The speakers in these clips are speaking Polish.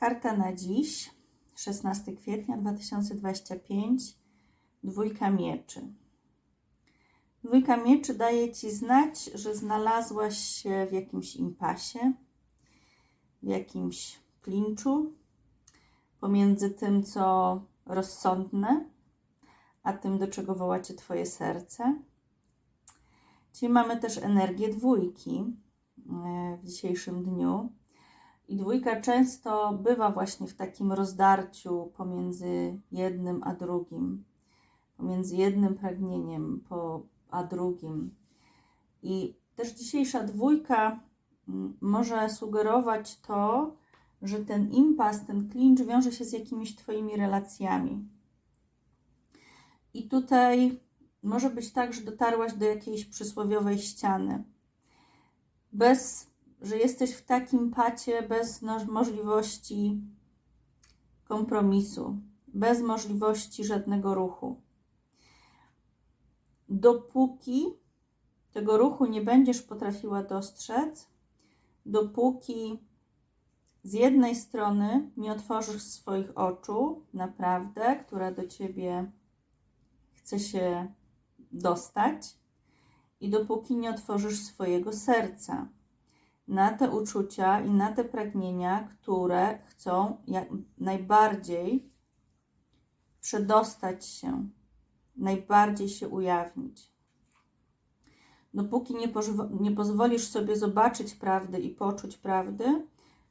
Karta na dziś, 16 kwietnia 2025, dwójka mieczy. Dwójka mieczy daje Ci znać, że znalazłaś się w jakimś impasie, w jakimś klinczu pomiędzy tym, co rozsądne, a tym, do czego woła Cię Twoje serce. Czyli mamy też energię dwójki e, w dzisiejszym dniu. I dwójka często bywa właśnie w takim rozdarciu pomiędzy jednym a drugim, pomiędzy jednym pragnieniem a drugim. I też dzisiejsza dwójka mm, może sugerować to, że ten impas, ten klincz wiąże się z jakimiś Twoimi relacjami. I tutaj może być tak, że dotarłaś do jakiejś przysłowiowej ściany. Bez, że jesteś w takim pacie bez możliwości kompromisu, bez możliwości żadnego ruchu. Dopóki tego ruchu nie będziesz potrafiła dostrzec, dopóki z jednej strony nie otworzysz swoich oczu na prawdę, która do ciebie chce się dostać, i dopóki nie otworzysz swojego serca na te uczucia i na te pragnienia, które chcą jak najbardziej przedostać się, najbardziej się ujawnić. Dopóki nie, nie pozwolisz sobie zobaczyć prawdy i poczuć prawdy,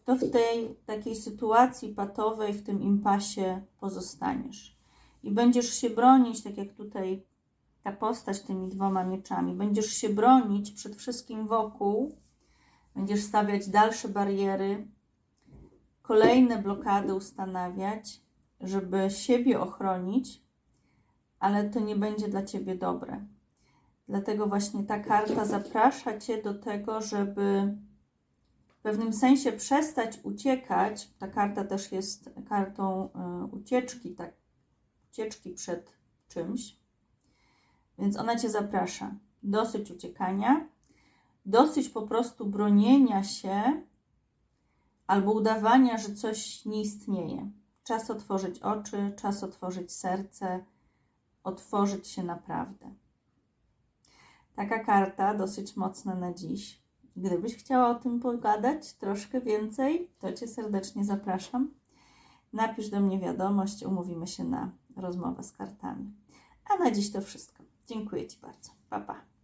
to w tej takiej sytuacji patowej, w tym impasie pozostaniesz. I będziesz się bronić, tak jak tutaj ta postać tymi dwoma mieczami. Będziesz się bronić przed wszystkim wokół, będziesz stawiać dalsze bariery, kolejne blokady ustanawiać, żeby siebie ochronić, ale to nie będzie dla ciebie dobre. Dlatego właśnie ta karta zaprasza cię do tego, żeby w pewnym sensie przestać uciekać. Ta karta też jest kartą y, ucieczki, tak, ucieczki przed czymś więc ona cię zaprasza. Dosyć uciekania, dosyć po prostu bronienia się albo udawania, że coś nie istnieje. Czas otworzyć oczy, czas otworzyć serce, otworzyć się naprawdę. Taka karta dosyć mocna na dziś. Gdybyś chciała o tym pogadać troszkę więcej, to Cię serdecznie zapraszam. Napisz do mnie wiadomość, umówimy się na rozmowę z kartami. A na dziś to wszystko. Dziękuję Ci bardzo. Pa, pa.